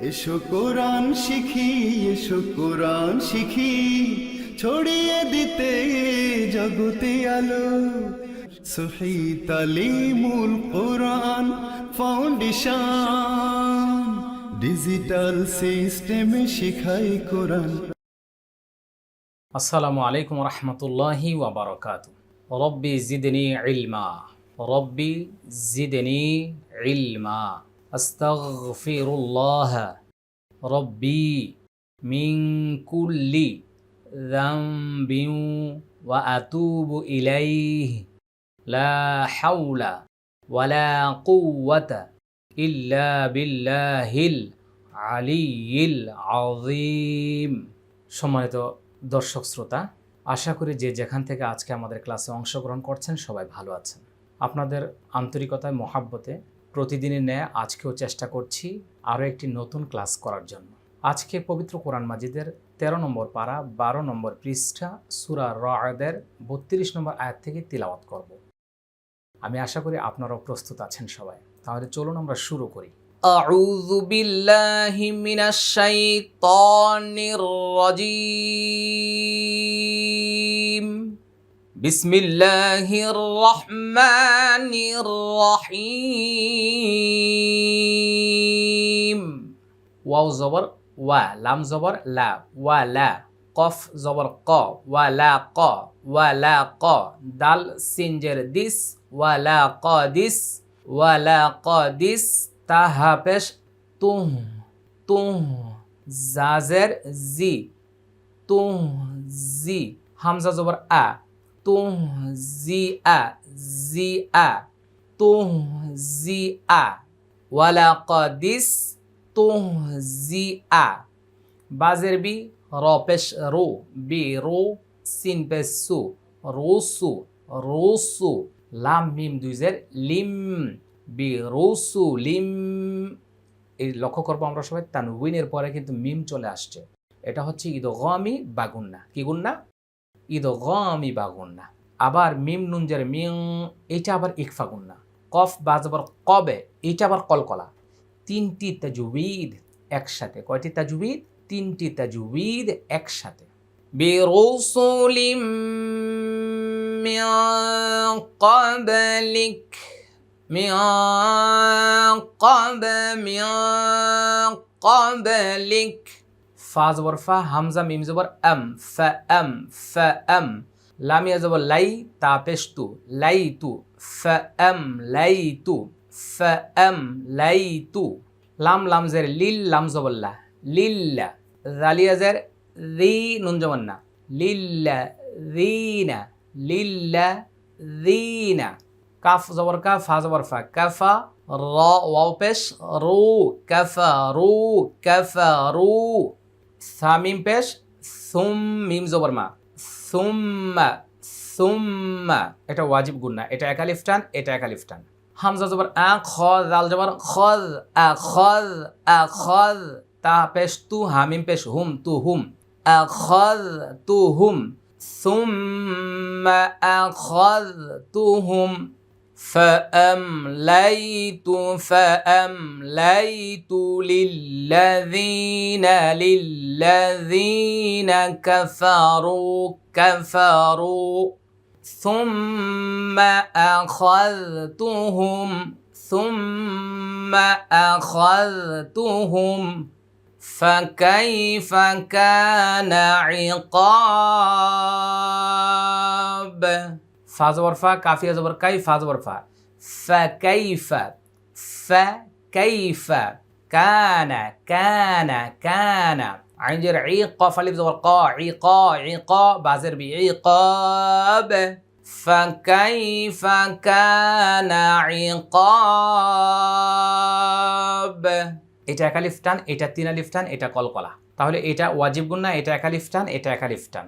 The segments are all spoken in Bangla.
এসো কোরআন শিখি, এসো কোরআন শিখি। ছড়িয়ে দিতে জগতে আলো। সহি তালিমুল কোরআন ফাউন্ডেশন। ডিজিটাল সিস্টেমে শিখাই কোরআন। আসসালামু আলাইকুম রহমতুল্লাহি ওবরকাত রব্বি জিদনি ইলমা, রব্বি জিদনি ইলমা। আস্তাগফিরুল্লাহ রব্বি মিন কুল্লি ওয়া আতুবু ইলাইহি। লা হাওলা ওয়ালা কুওয়াতা ইল্লা বিল্লাহিল আলিয়িল আযীম। সম্মানিত দর্শক শ্রোতা, আশা করি যে যেখান থেকে আজকে আমাদের ক্লাসে অংশগ্রহণ করছেন সবাই ভালো আছেন। আপনাদের আন্তরিকতায়, মহাব্বতে প্রতিদিনের ন্যায় আজকেও চেষ্টা করছি আরও একটি নতুন ক্লাস করার জন্য আজকে পবিত্র কোরআন মাজিদের তেরো নম্বর পারা বারো নম্বর পৃষ্ঠা সুরা রায়দের বত্রিশ নম্বর আয়াত থেকে তিলাওয়াত করব আমি আশা করি আপনারাও প্রস্তুত আছেন সবাই তাহলে চলুন আমরা শুরু করি أعوذ بالله من الشيطان الرجيم বিসমিল্লাহির রহমানির রহিম ওয়াও জবর, ওয়া, লাম জবর, লা, ওয়া, লা, কফ জবর, ক, ওয়া, লা, ক, ওয়া, লা, ক, দাল, সিনজের দিস, ওয়া, লা, ক, দিস, ওয়া, লা, ক, দিস তা হাফেশ তুহ তুহ, জাজের জি, তুহ, জি, হামজা জবর, আ তুহ জি আ জি আ তুহ জি আ ওয়ালা কদিস তুহ জি আ বাজের বি র পেশ রো বি রো সিন পেশ রোসু রোসু লাম মিম দুইজের লিম বি রৌসু লিম এই লক্ষ্য করব আমরা সবাই, তানউইনের পরে কিন্তু মিম চলে আসছে। এটা হচ্ছে ঈদ বাগুন্না কি গুন্না? ঈদ গমি বাগুন্না আবার মিম নুনজের মিং এটা আবার ইকফা গুন্না কফ বাজবার কবে এটা আবার কলকলা তিনটি তাজুবিদ একসাথে কয়টি তাজুবিদ তিনটি তাজুবিদ একসাথে বেরসুলিম من قبلك من قبل من قبلك ফা ফা, হামজা, মিম জবর আম ফা আম ফা আম লামিয়া জবর লাই, তা পেশ তু লাই তু ফা আম লাই তু ফা আম লাই তু লাম লাম জের লিল, লাম জবর লা, লিল্লা। জালিয়া জের রি নুন জবর না, লিল্লা রিনা লিল্লা রিনা কাফ জবর কা, ফা জবর ফা, কাফা র ওয়াও পেশ রু কাফা রু কাফা রু সামিম পেশ সুম মিম জবর মা সুম্মা সুম্মা এটা ওয়াজিব গুন্না এটা একা লিফটান এটা একা লিফটান হামজা জবর আ খজ আল জবর খজ আ খজ আ খজ তা পেশ তু হামিম পেশ হুম তু হুম আ খজ তু হুম সুম আ খজ তু হুম فأمليت فأمليت للذين للذين كفروا كفروا. ثم أخذتهم ثم أخذتهم. فكيف كان عقاب؟ ফা জবর ফা কাফিয়া জবর কাই ফা জবর ফা فكيف فكيف كان كان كان عين جر عيق فالف زبر قا عقا عقا بازر بعقاب فكيف كان عقاب এটা একালিফ টান এটা তিন আলিফ টান এটা কলকলা তাহলে এটা ওয়াজিব গুন্না এটা একালিফ টান এটা একালিফ টান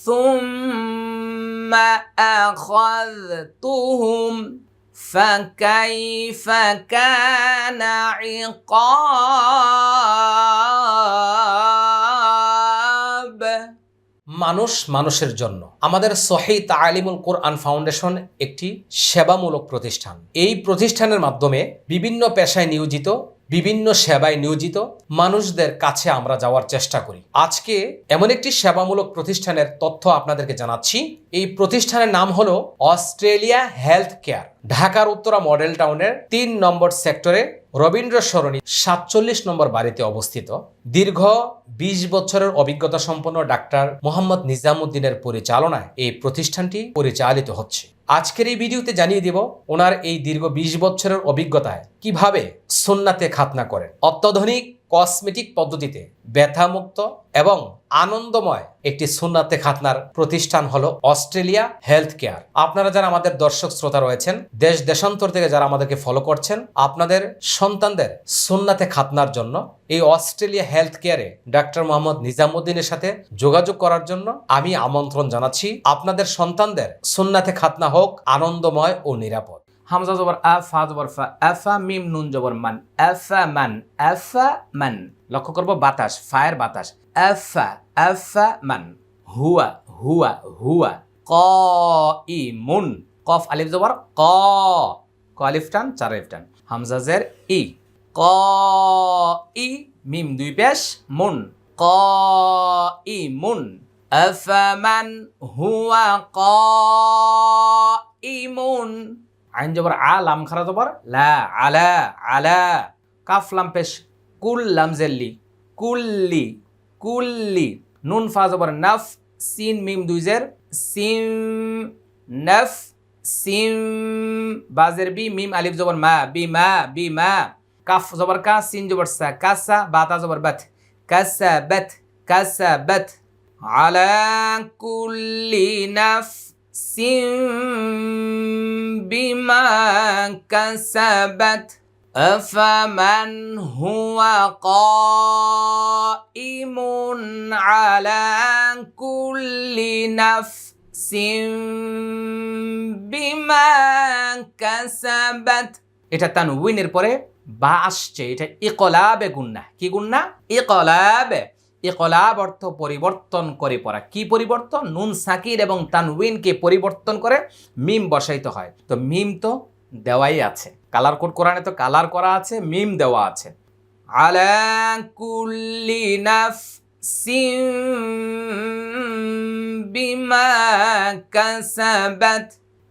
ثم أخذتهم فكيف كان عقاب মানুষ মানুষের জন্য আমাদের সহি তালিমুল কোরআন ফাউন্ডেশন একটি সেবামূলক প্রতিষ্ঠান এই প্রতিষ্ঠানের মাধ্যমে বিভিন্ন পেশায় নিয়োজিত বিভিন্ন সেবায় নিয়োজিত মানুষদের কাছে আমরা যাওয়ার চেষ্টা করি। আজকে এমন একটি সেবামূলক প্রতিষ্ঠানের তথ্য আপনাদেরকে জানাচ্ছি। এই প্রতিষ্ঠানের নাম হলো অস্ট্রেলিয়া হেলথ কেয়ার। ঢাকার উত্তরা মডেল টাউনের তিন নম্বর সেক্টরে রবীন্দ্র সরণি সাতচল্লিশ নম্বর বাড়িতে অবস্থিত। দীর্ঘ বিশ বছরের অভিজ্ঞতা সম্পন্ন ডাক্তার মোহাম্মদ নিজামুদ্দিনের পরিচালনায় এই প্রতিষ্ঠানটি পরিচালিত হচ্ছে। আজকের এই ভিডিওতে জানিয়ে দিব ওনার এই দীর্ঘ বিশ বছরের অভিজ্ঞতায় কীভাবে সোননাতে খাতনা করেন। অত্যাধুনিক কসমেটিক পদ্ধতিতে ব্যথামুক্ত এবং আনন্দময় একটি সুন্নাতে খাতনার প্রতিষ্ঠান হলো অস্ট্রেলিয়া হেলথ কেয়ার আপনারা যারা আমাদের দর্শক শ্রোতা রয়েছেন, দেশ দেশান্তর থেকে যারা আমাদেরকে ফলো করছেন, আপনাদের সন্তানদের সুন্নাতে খাতনার জন্য এই অস্ট্রেলিয়া হেলথ কেয়ারে ডাক্তার মোহাম্মদ নিজামুদ্দিনের সাথে যোগাযোগ করার জন্য আমি আমন্ত্রণ জানাচ্ছি। আপনাদের সন্তানদের সুন্নাতে খাতনা হোক, আনন্দময় ও নিরাপদ। হামজা জবর আ ফা জবর ফা, আফা মিম নুন জবর মান, আফা মান আফা মান। লক্ষ্য করব বাতাস, ফায়ের বাতাস। আফা আফা মান, হুয়া হুয়া হুয়া। ক ই মুন কফ আলিফ জবর ক। ক আলিফ টান চার আলিফ টান। হামজা জের ই। ক ই মিম দুই পেশ, মুন। ক ই মুন, হুয়া ক ইমুন আইন জবর আ লাম খারা জবর লা, আলা আলা। কাফ, লাম, পেশ। কুল, লাম, জেল্লি। কুল্লি কুল্লি। নুন, ফা জবর নাফ, সিন, মিম, দুই দুইজের সিম, নাফ, সিম বাজের বি, মিম, আলিফ জবর মা, বি মা বি, মা। কাফ জবর কা, সিন জবর সা কাসা বাতা জবর বাত। কাসা বাত কাসা বাত। আলা কুল্লি নাফ, সিম بما كسبت أفمن هو قائم على كل نفس بما كسبت এটা তানউইনের পরে বা আসছে এটা ইকলাবে গুন্না কি গুন্না ইকলাবে ইকলাব অর্থ পরিবর্তন করে পড়া। কি পরিবর্তন? নুন সাকির এবং তানউইনকে পরিবর্তন করে মিম বসাইতে হয়। তো মিম তো দেওয়াই আছে। কালার কোড কোরআনে তো কালার করা আছে, মিম দেওয়া আছে। আলা বিমা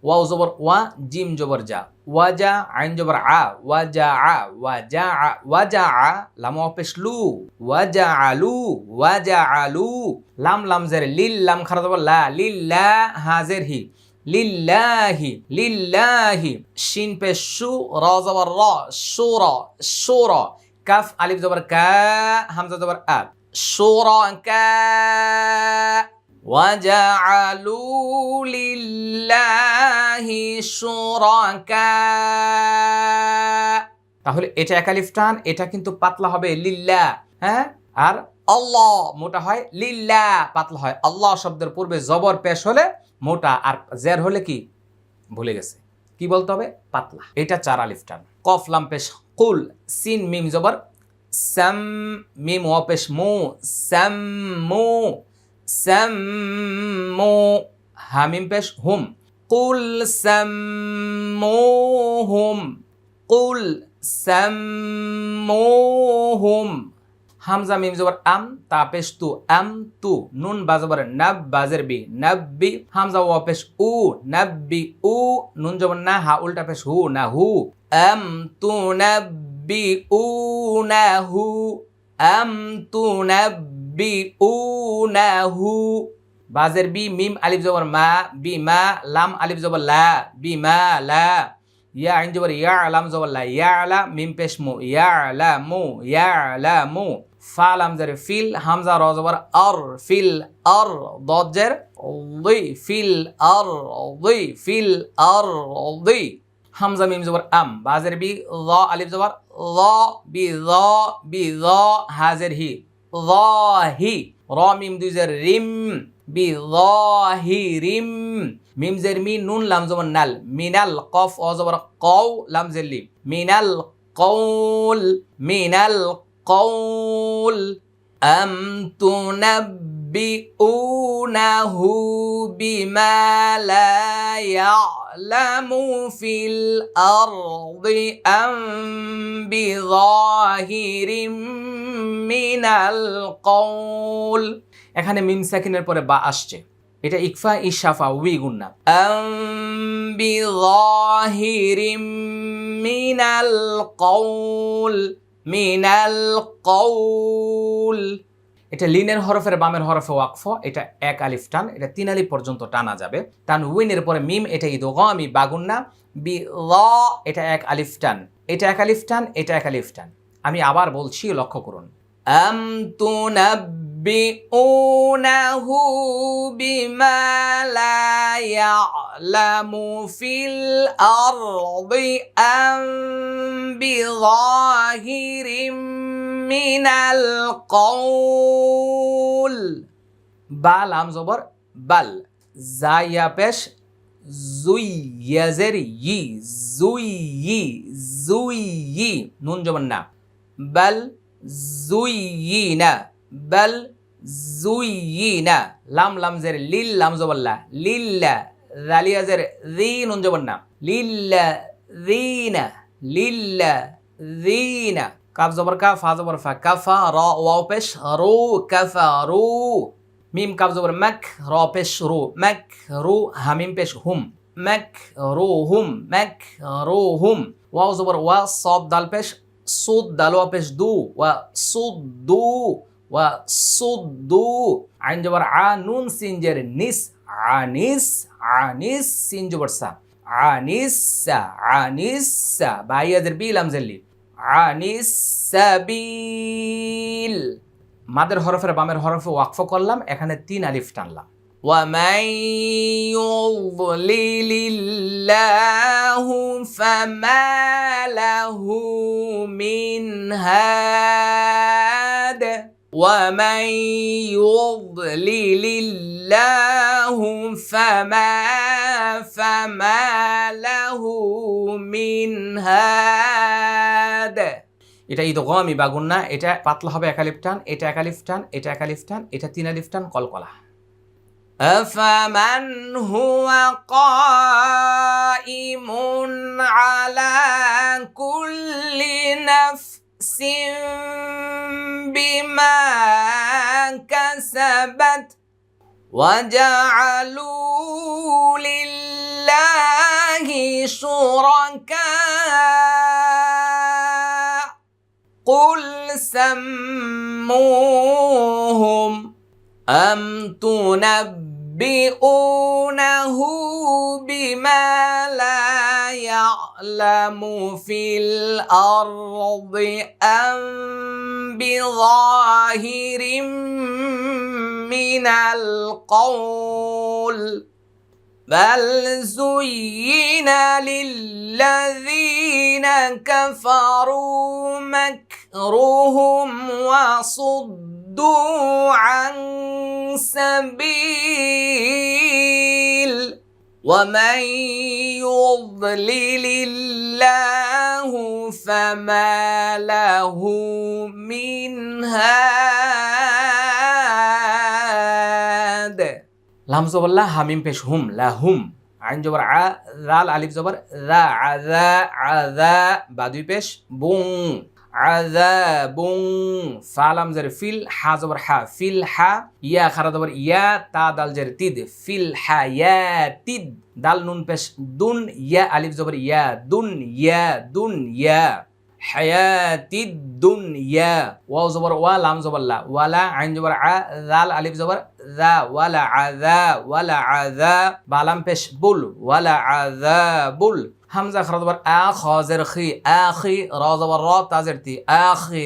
ওয়াও জবর ওয়া, জিম জবর যা। ওয়াজা, আইন জবর আ। ওয়াজা আ ওয়াজা আ ওয়াজা আ, লাম অপেশ লু। ওয়াজা আলু ওয়াজা আলু লাম লাম জের লিল, লাম খারা জবর লা। লিল্লা হাজের হি। লিল্লাহি লিল্লাহি শিন পে শু, র জবর র। সুর সুর কাফ আলিফ জবর কা, হামজা জবর আ। সুর কা। وجعلوا لله شركاء তাহলে এটা একালিফ টান এটা কিন্তু পাতলা হবে লিল্লা হ্যাঁ আর আল্লাহ মোটা হয় লিল্লা পাতলা হয় আল্লাহ শব্দের পূর্বে জবর পেশ হলে মোটা আর জের হলে কি ভুলে গেছে কি বলতে হবে পাতলা এটা চার আলিফ টান কফ লাম পেশ কুল সিন মিম জবর সাম মিম ওয়া পেশ মু সাম মু সাম্মু হামিম পেশ হুম কুল সাম্মুহুম কুল সাম্মুহুম হামজা মিম জবর আম তা পেশ তু আম তু নুন বা জবর নাব বাজের বি নাব্বি হামজা ওয়া পেশ উ নাব্বি উ নুন জবর না হা উল্টা পেশ হু না হু আম তু নাব্বি উ না হু আম তু নাব্বি উ না হু বাজের বি, মিম, আলিফ, জবর, মা, বি, মা, লাম, আলিফ, জবর, লা, বি, মা, লা, ইয়া, আইন, জবর, ইয়া আলাম জবর, লা, ইয়া আলা মিম, পেশ, মু, ইয়া আলা মু, ইয়া আলা মু। ফা, লাম, জের, ফিল, হামজা, র, জবর আর ফিল আর দদ, জের দুই ফিল আর দুই ফিল আর দুই হামজা, মিম, জবর, আম। বাজের বি র আলিফ, জবর র বি র বি র হাজের হি। যাহি র মিম দুই জের রিম বি যাহি রিম মিম জের মি নুন লাম জবর নাল মিনাল কফ অ জবর কও লাম জের লি মিনাল কৌল মিনাল কৌল أم تنبئونه بما لا يعلم في الأرض أم بظاهر من القول এখানে মিম সাকিনের পরে বা আসছে এটা ইকফা ইশাফা উই গুন্না আম বিযাহিরিম মিনাল কৌল মিনাল কৌল এটা লিনের হরফের বামের হরফে ওয়াকফ, এটা এক আলিফ টান, এটা তিন আলিফ পর্যন্ত টানা যাবে। টান উইনের পরে মিম, এটা ইদো বাগুন না, বি ল, এটা এক আলিফ টান, এটা এক আলিফ টান, এটা এক আলিফ টান। আমি আবার বলছি, লক্ষ্য করুন। আম বিমা লা ইয়ালামু ফিল আরদি আম বিযাহিরিম মিনাল কৌল বা লাম জবর বাল জাইয়া পেশ জুই ইয়াজের ই জুই ই জুই ই নুন জবর না বাল জুই না বাল জুই না লাম লাম জের লিল লাম জবল্লা, লিল্লা জালিয়া জের রি নুন জবর না লিল্লা রিনা লিল্লা রিনা কাফ জবর কা, ফা জবর ফা, কাফা, র, ওয়াও পেশ, রু, কাফা, রু। মিম কাফ জবর ম্যাক, র পেশ, রু। ম্যাক, রু, হামিম পেশ, হুম। ম্যাক, রু, হুম। ম্যাক, রু, হুম। ওয়াও জবর ওয়া সদ দাল পেশ, সুদ দাল পেশ, দু। ওয়া, সুদ, দু। ওয়া সুদ দু আইন জবর আ নুন সিন জের নিস আনিস আনিস সিন জবর সা আনিসা আনিসা বাইয়াদের বিল আমজাল্লি আনিস সাবিল মাদের হরফের বামের হরফে ওয়াকফ করলাম এখানে তিন আলিফ টানলাম ومن يضلل الله فما له من هاد ومن يضلل الله فما فما له من هاد এটা ঈদ গমি বাগুন্না এটা পাতলা হবে একালিফ টান এটা একালিফ টান এটা একালিফ টান এটা তিন আলিফ টান কলকলা أفمن هو قائم على كل نفس بما كسبت وجعلوا لله شركاء. قل سموهم أم تنبئونه بما لا يعلم في الأرض أم بظاهر من القول بل زين للذين كفروا مكرهم وصدوا عن سبيل ومن يضلل الله فما له من هاد لام زبر لا حميم پیش هم لهم عين زبر ع ذال الف زبر ذا عذا عذا بعدوی پیش بون পেশ বুং আযা বুং জের ফিল হা জবর হা, ফিল হা, ইয়া খারা জবর ইয়া, তা দাল জের তিদ, ফিল হা ইয়া তিদ, দাল নুন পেশ দুন, ইয়া আলিফ জবর ইয়া দুন ইয়া দুন, ইয়া হায়াতি দুনিয়া ওয়াও জবর ওয়া, লাম জবর লা, ওয়ালা আইন জবর আ জাল আলিফ জবর যা ওয়ালা আযা ওয়ালা আযা, বালাম পেশ বুল, ওয়ালা আযাবুল হামজা খরা জবর আ খাজের খি আখি রা জবর রা তাজের তি আখি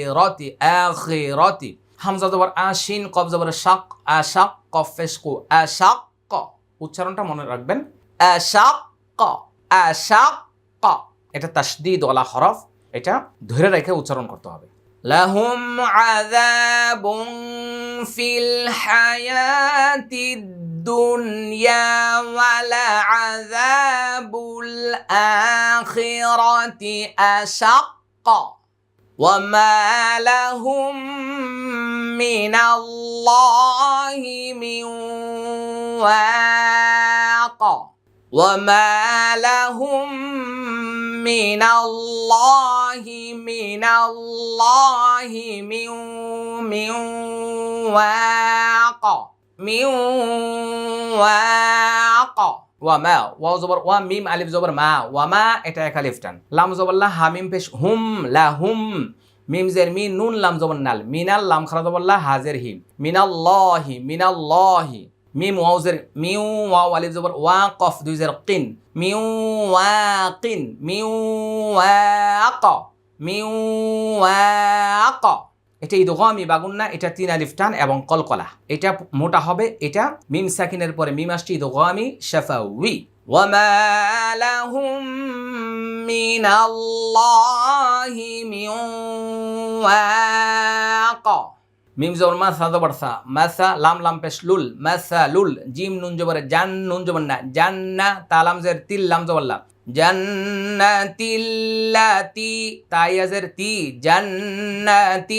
রতি। হামজা জবর আ শিন কফ জবর শাক আশাক কফ পেশ শাক আশাক উচ্চারণটা মনে রাখবেন আশাক আশাক এটা তাসদিদ ওয়ালা হরফ, এটা ধরে রেখে উচ্চারণ করতে হবে। لهم عذاب في الحياة الدنيا ولعذاب الآخرة أشق. وما لهم من الله من واق. وما لهم من الله من الله من من واق من واق ওয়ামা ওয়াও জবর ওয়া মিম আলিফ জবর মা ওয়ামা এটা এক আলিফ টান লাম জবর লা হামিম পেশ হুম লা হুম মিম জের মি নুন লাম জবর নাল মিনাল লাম খারা জবর লা হাজের হি মিনাল্লাহি মিনাল্লাহি মিম ওয়াও জের, মিউ ওয়াও আলিফ জবর ওয়া কফ দুই জের কিন। মিউ মিউ ওয়াক মিউ ওয়াক এটা ইদগামি বাগুন্না, এটা তিন আলিফ টান এবং কলকলা। এটা মোটা হবে, এটা মিম সাকিনের পরে মিম আসছে ইদগামি শাফাউই ওয়ামা লাহুম মিনাল্লাহি মিন ওয়াক মিম জবর মাসা জবর সা মাসা লাম লাম পেশ লুল। মাসা লুল, জিম নুন জবর জান নুন জবর না। জান্না তালাম জের তিল লাম লা জান্নাতিল্লাতি তাইয়াজের তি। জান্নাতিল্লাতি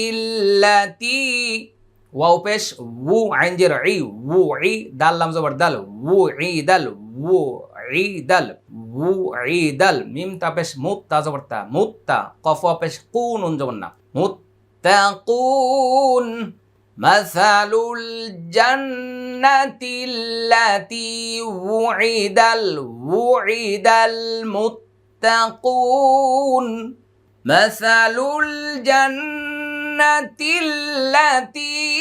ওয়াও পেশ ওউ আইন জের ই ওউ ই, দাল লাম জবর দাল। ওউ ই, দাল ওউ ই, দাল ওউ ই, দাল। মিম তা পেশ মুত তা জবর কফ পেশ কু নুন জবর না। মুত تتقون مثل الجنة التي وعد وعد المتقون. مثل الجنة التي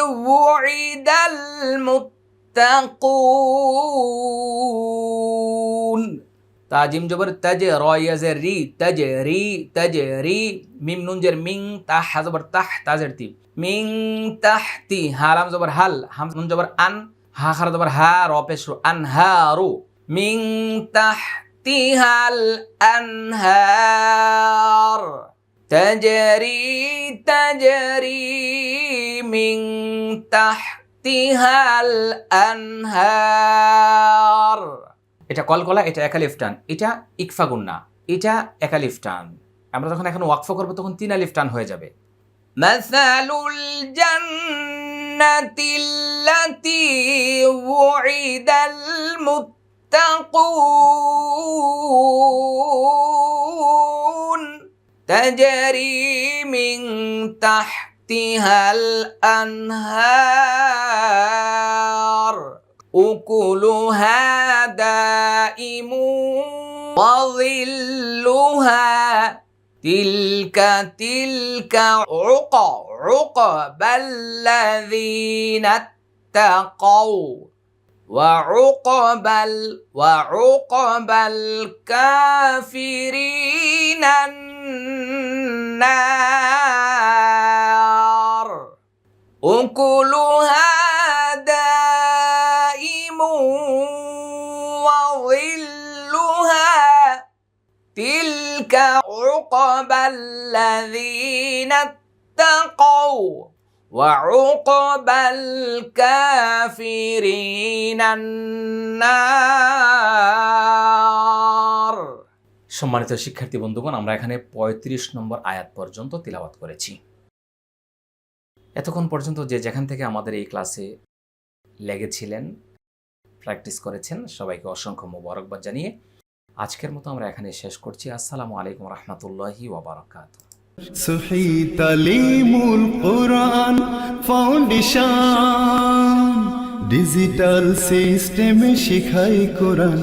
وعد المتقون. তাজিম জবর তাজ রয়েজের রি তাজ রি তাজ রি মিম নুনজের মিং তাহ হা জবর তাহ তাজের তি মিং তাহ তি হারাম জবর হাল হাম নুন জবর আন হা খার জবর হা র পেশ আন হা রু মিং তাহ তি হাল আন হার তাজরি তাজরি মিং তাহ তি হাল এটা কলকলা, এটা একালিফ টান এটা ইকফাগুন না এটা একালিফ টান আমরা যখন এখন ওয়াকফ করব তখন তিন আলিফ টান হয়ে যাবে। তাহতিহাল আনহার। أكلها دائم وظلها تلك تلك عقى عقبى الذين اتقوا وعقبى ال- وعقبى الكافرين النار. أكلها عقبى الذين اتقوا وعقبى الكافرين النار সম্মানিত শিক্ষার্থী বন্ধুগণ আমরা এখানে ৩৫ নম্বর আয়াত পর্যন্ত তিলাওয়াত করেছি এতক্ষণ পর্যন্ত যে যেখান থেকে আমাদের এই ক্লাসে লেগেছিলেন প্র্যাকটিস করেছেন সবাইকে অসংখ্য মোবারকবাদ জানিয়ে আজকের মতো আমরা এখানে শেষ করছি। আসসালামু আলাইকুম রহমতুল্লাহি ওবরাকাত সুহি তালিমুল কোরআন ফাউন্ডেশন, ডিজিটাল সিস্টেমে শিখাই কোরআন।